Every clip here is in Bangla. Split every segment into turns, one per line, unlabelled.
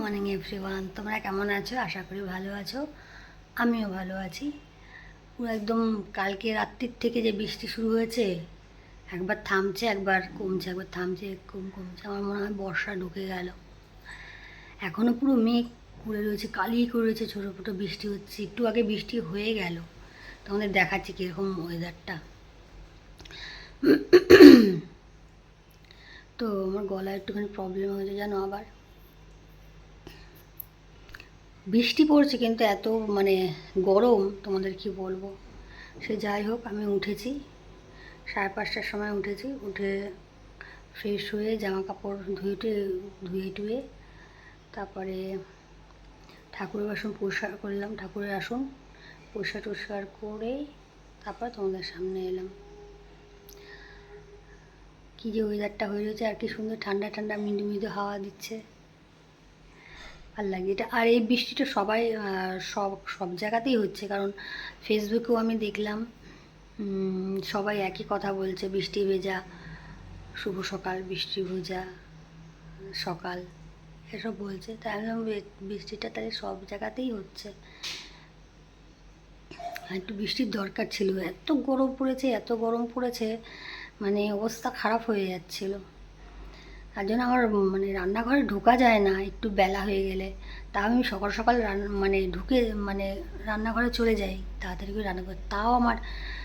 মর্নিং এভরিওয়ান তোমরা কেমন আছো? আশা করি ভালো আছো। আমিও ভালো আছি। পুরো একদম কালকে রাত্রির থেকে যে বৃষ্টি শুরু হয়েছে, একবার থামছে, একবার কমছে, একবার থামছে কম কমছে। আমার মনে হয় বর্ষা ঢুকে গেল। এখনও পুরো মেঘ করে রয়েছে, কালি করে রয়েছে, ছোটো ছোটো বৃষ্টি হচ্ছে। একটু আগে বৃষ্টি হয়ে গেল। তোমাদের দেখাচ্ছি কীরকম ওয়েদারটা তো আমার গলায় একটুখানি প্রবলেম হয়েছে, জানো আবার? বৃষ্টি পড়ছে কিন্তু এত মানে গরম, তোমাদের কি বলব? সে যাই হোক, আমি উঠেছি। সাড়ে পাঁচটার সময় উঠেছি, উঠে ফ্রেশ হয়ে জামা কাপড় ধুয়ে টুয়ে ধুয়ে টুয়ে তারপরে ঠাকুরের বাসন পরিষ্কার করলাম, ঠাকুরের আসন পরিষ্কার টরিষ্কার করে তারপর তোমাদের সামনে এলাম। কী যে ওয়েদারটা হয়ে রয়েছে, আর কি সুন্দর ঠান্ডা ঠান্ডা মৃদু মৃদু হাওয়া দিচ্ছে। ভালো লাগে। এটা, আর এই বৃষ্টিটা সবাই সব সব জায়গাতেই হচ্ছে। কারণ ফেসবুকেও আমি দেখলাম সবাই একই কথা বলছে, বৃষ্টি ভেজা, শুভ সকাল, বৃষ্টি ভেজা, সকাল, এসব বলছে। তাই আমি বৃষ্টিটা তাহলে সব জায়গাতেই হচ্ছে। একটু বৃষ্টির দরকার ছিল। এত গরম পড়েছে, এত গরম পড়েছে মানে অবস্থা খারাপ হয়ে যাচ্ছিল। তার জন্য আমার মানে রান্নাঘরে ঢোকা যায় না, একটু বেলা হয়ে গেলে। তাও আমি সকাল সকাল মানে ঢুকে মানে রান্নাঘরে চলে যাই, তাড়াতাড়ি করে রান্না করে। তাও আমার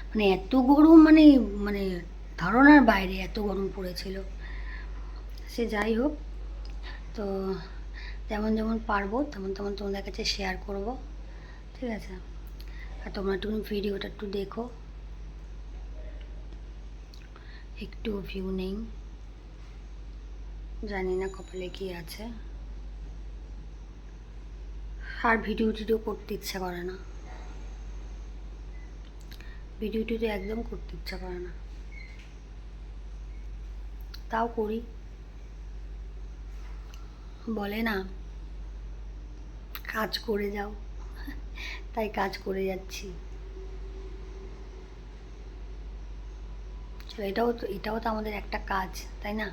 মানে এত গরম মানে মানে ধারণার বাইরে এত গরম পড়েছিল। সে যাই হোক, তো যেমন যেমন পারব, তেমন তেমন তোমাদের কাছে শেয়ার করব, ঠিক আছে? আর তোমরা একটু ভিডিওটা একটু দেখো। একটু ভিউ নেই। জানি না কপালে কি আছে। আর ভিডিও টিডিও করতে ইচ্ছা করে না। ভিডিও টিডিও একদম করতে ইচ্ছা করে না। তাও করি। বলে না, কাজ করে যাও। তাই কাজ করে যাচ্ছি। এটাও তো এটাও তো আমাদের একটা কাজ, তাই না?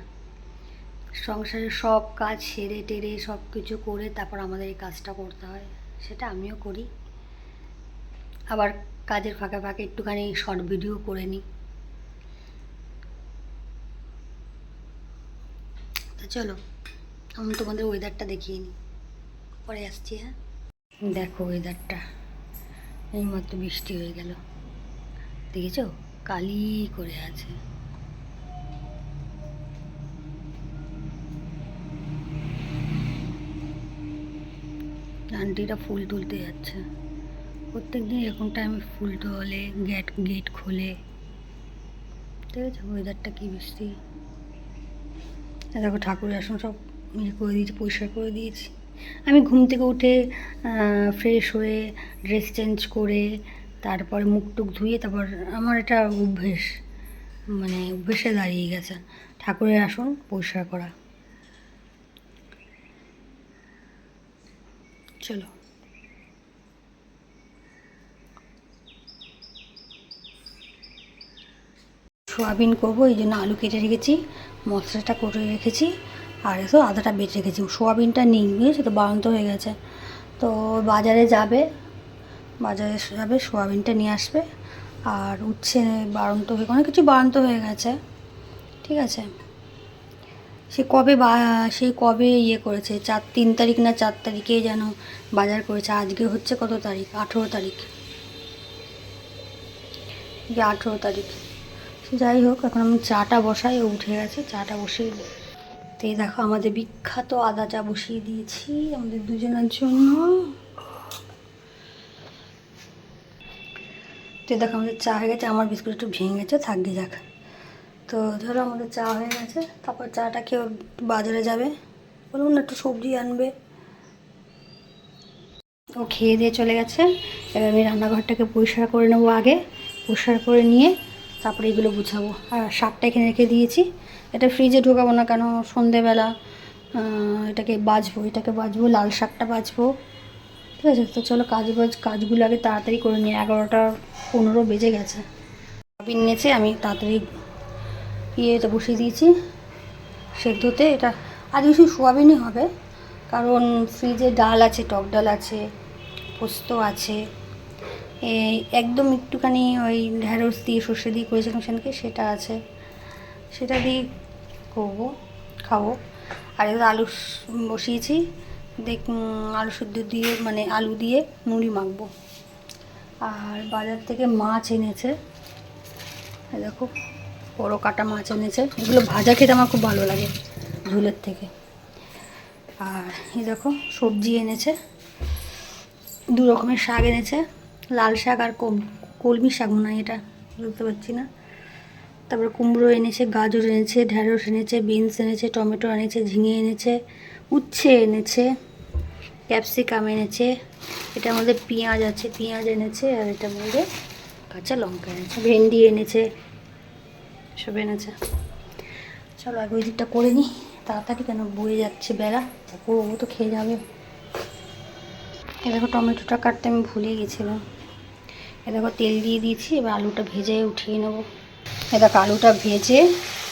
সংসারের সব কাজ সেরে টেরে সব কিছু করে তারপর আমাদের এই কাজটা করতে হয়। সেটা আমিও করি। আবার কাজের ফাঁকে ফাঁকে একটুখানি শর্ট ভিডিও করে নিই। তা চলো, আমি তোমাদের ওয়েদারটা দেখিয়ে নিই। পরে আসছি হ্যাঁ? দেখো ওয়েদারটা এইমাত্র বৃষ্টি হয়ে গেল। দেখেছ? কালি করে আছে। আন্টিরা ফুল তুলতে যাচ্ছে। প্রত্যেক দিন এরকম টাইমে ফুল তোলে গেট গেট খোলে। ঠিক আছে ওয়েদারটা কী বৃষ্টি? দেখো ঠাকুরের আসন সব ইয়ে করে দিয়েছি, পরিষ্কার করে দিয়েছি। আমি ঘুম থেকে উঠে ফ্রেশ হয়ে ড্রেস চেঞ্জ করে, তারপরে মুখ টুক ধুয়ে, তারপর আমার এটা অভ্যেস মানে অভ্যেসে দাঁড়িয়ে গেছে। ঠাকুরের আসন পরিষ্কার করা। চলো। সোয়াবিন করব, এই জন্য আলু কেটে রেখেছি, মশলাটা করে রেখেছি, আর এসব আদাটা বেটে রেখেছি। সোয়াবিনটা নেই বুঝেছ তো? বাড়ন্ত হয়ে গেছে। তো বাজারে যাবে বাজারে যাবে, সোয়াবিনটা নিয়ে আসবে, আর উচ্ছে বাড়ন্ত হয়ে, অনেক কিছু বাড়ন্ত হয়ে গেছে। ঠিক আছে? সে কবে বা সেই কবে ইয়ে করেছে? চার, তিন তারিখ না চার তারিখে যেন বাজার করেছে। আজকে হচ্ছে কত তারিখ? আঠেরো তারিখ। আঠেরো তারিখ। যাই হোক, এখন আমি চাটা বসাই উঠে গেছে, চাটা বসিয়ে দিই। তো এই দেখো, আমাদের বিখ্যাত আদা চা বসিয়ে দিয়েছি আমাদের দুজনের জন্য। তো দেখো, আমাদের চা হয়ে গেছে, আমার বিস্কুট একটু ভেঙে গেছে থাকবে যাক তো ধরো আমাদের চা হয়ে গেছে, তারপর চাটা কেউ বাজারে যাবে। বলুন না, একটু সবজি আনবে। ও খেয়ে দিয়ে চলে গেছে। এবার আমি রান্নাঘরটাকে পরিষ্কার করে নেব আগে, পরিষ্কার করে নিয়ে তারপরে এগুলো গুছাবো। আর শাকটা এখানে রেখে দিয়েছি। এটা ফ্রিজে ঢোকাবো না কেন সন্ধেবেলা এটাকে বাজবো এটাকে বাজবো, লাল শাকটা বাজবো। ঠিক আছে, তো চলো কাজ বাজ, কাজগুলো আগে তাড়াতাড়ি করে নিই। এগারোটা পনেরো বেজে গেছে। সয়াবিন নিয়েছে আমি তাড়াতাড়ি ইয়েটা বসিয়ে দিয়েছি সেদ্ধতে। এটা আর কিছু সোয়াবিনই হবে, কারণ ফ্রিজে ডাল আছে, টক ডাল আছে, পোস্ত আছে। এই একদম একটুখানি ওই ঢ্যাঁড়স দিয়ে সর্ষে দিয়ে করেছিলাম সেদিনকে, সেটা আছে। সেটা দিয়ে করব, খাব। আর এবার আলু বসিয়েছি, দেখ আলু শুদ্ধ দিয়ে মানে আলু দিয়ে মুড়ি মাখবো। আর বাজার থেকে মাছ এনেছে। দেখো। বড় কাটা মাছ এনেছে। এগুলো ভাজা খেতে আমার খুব ভালো লাগে ঝুলের থেকে। আর এই দেখো, সবজি এনেছে, দু রকমের শাক এনেছে, লাল শাক আর কলমি শাক মনে হয় এটা, বুঝতে পারছি না। তারপরে কুমড়ো এনেছে, গাজর এনেছে, ঢ্যাঁড়স এনেছে, বিনস এনেছে, টমেটো এনেছে, ঝিঙে এনেছে, উচ্ছে এনেছে, ক্যাপসিকাম এনেছে, এটার মধ্যে পেঁয়াজ আছে, পেঁয়াজ এনেছে, আর এটার মধ্যে কাঁচা লঙ্কা এনেছে, ভেন্ডি এনেছে সব এনেছে। চলো আগে ওই দিকটা করে নিই, তাড়াতাড়ি কেন বয়ে যাচ্ছে বেলা। তারপর ও তো খেয়ে যাবে। এ দেখো টমেটোটা কাটতে আমি ভুলে গেছিলাম। এ দেখো তেল দিয়ে দিয়েছি, এবার আলুটা ভেজে উঠিয়ে নেব। এ দেখো আলুটা ভেজে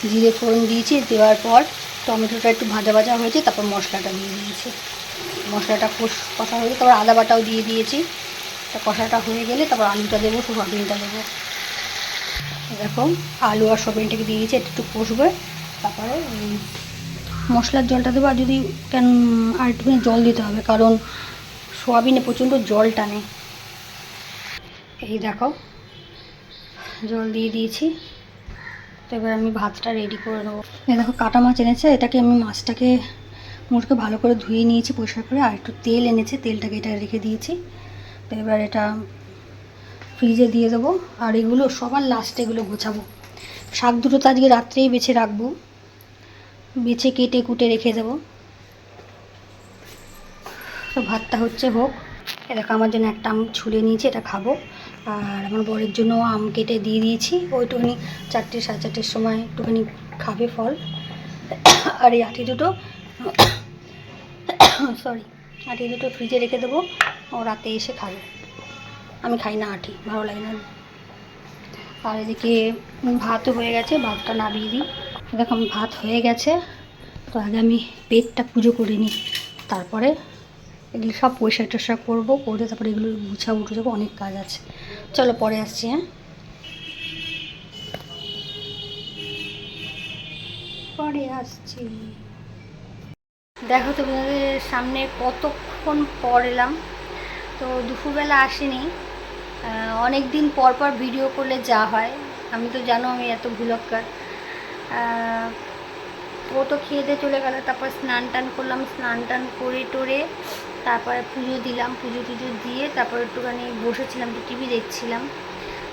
জিরে ফোড়ন দিয়েছি, দেওয়ার পর টমেটোটা একটু ভাজা ভাজা হয়েছে, তারপর মশলাটা দিয়ে দিয়েছি। মশলাটা কষ, কষা হয়েছে তারপর আদা বাটাও দিয়ে দিয়েছি। তা কষাটা হয়ে গেলে তারপর আলুটা দেবো সোয়াবিনটা দেবো। দেখো আলু আর সোয়াবিনটাকে দিয়ে দিয়েছি একটু কষবে, তারপরে মশলার জলটা দেবো, আর যদি কেন আর একটুখানি জল দিতে হবে, কারণ সোয়াবিনে প্রচণ্ড জল টানে। এই দেখো, জল দিয়ে দিয়েছি, তো এবার আমি ভাতটা রেডি করে নেব। এই দেখো, কাটা মাছ এনেছে, এটাকে আমি মাছটাকে মুখকে ভালো করে ধুয়ে নিয়েছি পরিষ্কার করে, আর একটু তেল এনেছে, তেলটাকে এটা রেখে দিয়েছি, তো এবার এটা ফ্রিজে দিয়ে দেবো। আর এগুলো সবার লাস্টে এগুলো গোছাবো। শাক দুটো তো আজকে রাত্রেই বেছে রাখব। বেছে কেটে কুটে রেখে দেবো। তো ভাতটা হচ্ছে হোক। এ দেখো, আমার জন্য একটা আম ছুলে নিয়েছি, এটা খাব। আর আমার বরের জন্য আম কেটে দিয়ে দিয়েছি। ওইটুখানি চারটে, সাড়ে চারটের সময় একটুখানি খাবে ফল। আর এই আটি দুটো সরি আটি দুটো ফ্রিজে রেখে দেবো। ও রাতে এসে খাবে। আমি খাই না আটি, ভালো লাগে না। আর এদিকে ভাতও হয়ে গেছে, ভাতটা নামিয়ে দিই। আমি ভাত হয়ে গেছে, তো আগে আমি পেটটা পুজো করে নিই, তারপরে এগুলো সব পয়সা টসা করব, করে তারপরে এগুলো গুছাবো, টুছাবো, অনেক কাজ আছে। চলো পরে আসছি হ্যাঁ? পরে আসছি। দেখো তোমাদের সামনে কতক্ষণ পর এলাম, তো দুপুরবেলা আসিনি অনেক দিন পর পর ভিডিও করলে যা হয়। আমি তো জানো আমি এত ভুলক্কার। ও তো খেয়ে দিয়ে চলে গেল, তারপর স্নান টান করলাম, স্নান টান করে টোরে তারপরে পুজো দিলাম, পুজো টুজো দিয়ে তারপর একটুখানি বসেছিলাম, একটু টিভি দেখছিলাম।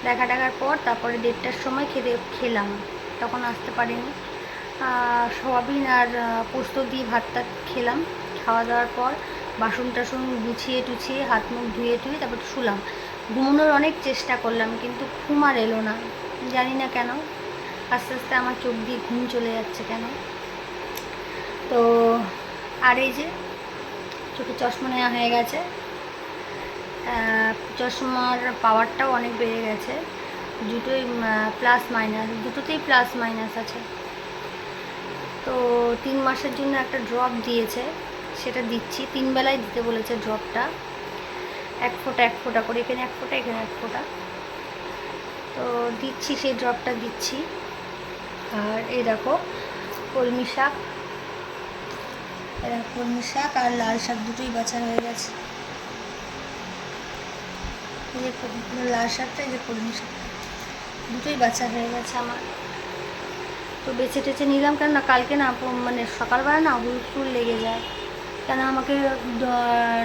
দেখা টাকার পর তারপরে দেড়টার সময় খেতে খেলাম, তখন আসতে পারিনি। সয়াবিন আর পোস্ত দিয়ে ভাতটা খেলাম। খাওয়া দাওয়ার পর বাসন টাসন গুছিয়ে টুছিয়ে হাত মুখ ধুয়ে টুয়ে তারপর শুলাম। ঘুমানোর অনেক চেষ্টা করলাম, কিন্তু ঘুম আর এলো না। জানি না কেন, আস্তে আস্তে আমার চোখ দিয়ে ঘুম চলে যাচ্ছে কেন। তো আর এই যে, চোখে চশমা নেওয়া হয়ে গেছে। চশমার পাওয়ারটাও অনেক বেড়ে গেছে। দুটোই প্লাস মাইনাস দুটোতেই প্লাস মাইনাস আছে। তো তিন মাসের জন্য একটা ড্রপ দিয়েছে, সেটা দিচ্ছি। তিন বেলায় দিতে বলেছে ড্রপটা এক ফোঁটা এক ফোঁটা করে, এখানে এক ফোঁটা, এখানে এক ফোঁটা। তো দিচ্ছি সেই ড্রপটা, দিচ্ছি। আর এই দেখো, কলমি শাক। কলমি শাক আর লাল শাক দুটোই বাছা হয়ে গেছে। এই যে লাল শাকটা, এই যে কলমি শাক। দুটোই বাছা হয়ে গেছে আমার। তো বেছে টেছে নিলাম কেন না কালকে না মানে সকালবেলা না হুলফুল লেগে যায়। কেন আমাকে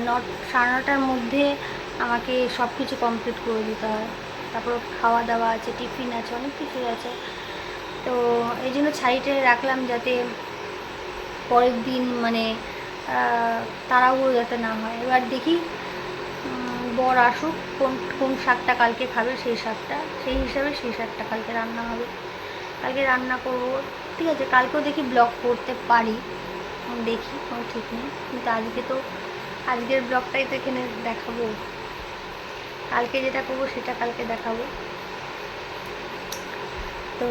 নট, সাড়ে নটার মধ্যে আমাকে সব কিছু কমপ্লিট করে দিতে হয়। তারপর খাওয়া দাওয়া আছে, টিফিন আছে, অনেক কিছু আছে। তো এই জন্য ছাইটে রাখলাম যাতে পরের দিন মানে তাড়াহুড়ো যাতে না হয়। এবার দেখি বর আসুক, কোন কোন শাকটা কালকে খাবে, সেই শাকটা, সেই হিসাবে সেই শাকটা কালকে রান্না হবে। কালকে রান্না করব, ঠিক আছে, কালকেও দেখি ব্লগ করতে পারি। দেখি, কোনো ঠিক নেই। কিন্তু আজকে তো, আজকের ব্লগটাই তো এখানে দেখাবো। কালকে যেটা করব, সেটা কালকে দেখাবো। তো,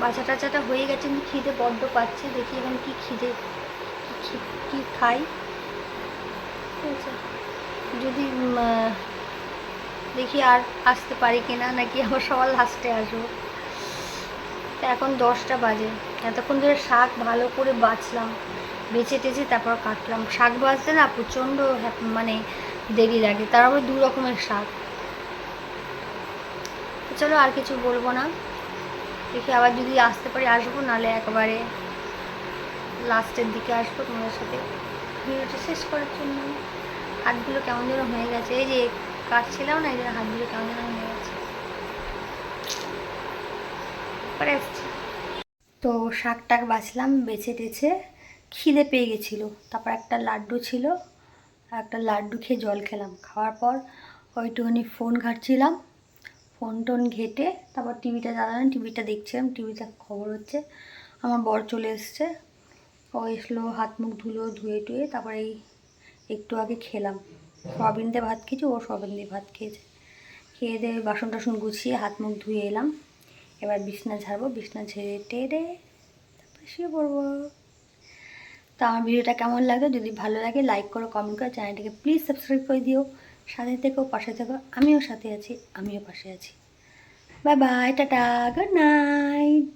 বাছা টাচাটা হয়ে গেছে কিন্তু খিদে বড্ড পাচ্ছে। দেখি এখন কি খিদে, কি খাই। ঠিক আছে যদি দেখি আর আসতে পারি কিনা, নাকি আবার সবার লাস্টে আসব। এখন দশটা বাজে। এতক্ষণ ধরে শাক ভালো করে বাছলাম বেছে টেছে তারপর কাটলাম। শাক বাছতে না প্রচণ্ড হ্যাপ- মানে দেরি লাগে। তার আবার দু রকমের শাক। চলো আর কিছু বলব না। দেখি আবার যদি আসতে পারি আসব, নাহলে একবারে লাস্টের দিকে আসব তোমাদের সাথে। ভিডিওটা শেষ করার জন্য হাতগুলো কেমন যেন হয়ে গেছে। এই যে কাটছিলাম না, এই জন্য হাতগুলো কেমন যেন হয়ে গেছে। পরে আসছি। তো শাক টাক বাছলাম, বেছে টেছে খিদে পেয়ে গেছিল। তারপর একটা লাড্ডু ছিল, একটা লাড্ডু খেয়ে জল খেলাম। খাওয়ার পর ওইটুখানি ফোন ঘাটছিলাম, ফোন টোন ঘেটে তারপর টিভিটা জ্বালালাম, টিভিটা দেখছিলাম, টিভিতে খবর হচ্ছে, আমার বর চলে এসছে। ও এসলো, হাত মুখ ধুলো, ধুয়ে টুয়ে তারপরে এই একটু আগে খেলাম। সয়াবিন দিয়ে ভাত খেয়েছি, ও সয়াবিন দিয়ে ভাত খেয়েছে। খেয়ে দিয়ে বাসন টাসন গুছিয়ে হাত মুখ ধুয়ে এলাম। এবার বিছনা ছাড়বো বিছনা ছেড়ে টেরে তারপরে শুয়ে পড়ব। তো আমার ভিডিওটা কেমন লাগে যদি ভালো লাগে লাইক করো কমেন্ট করো, চ্যানেলটিকে প্লিজ সাবস্ক্রাইব করে দিও। সাথে থেকো, পাশে থেকো, আমিও সাথে আছি, আমিও পাশে আছি। বাই বাই টাটা গুড নাইট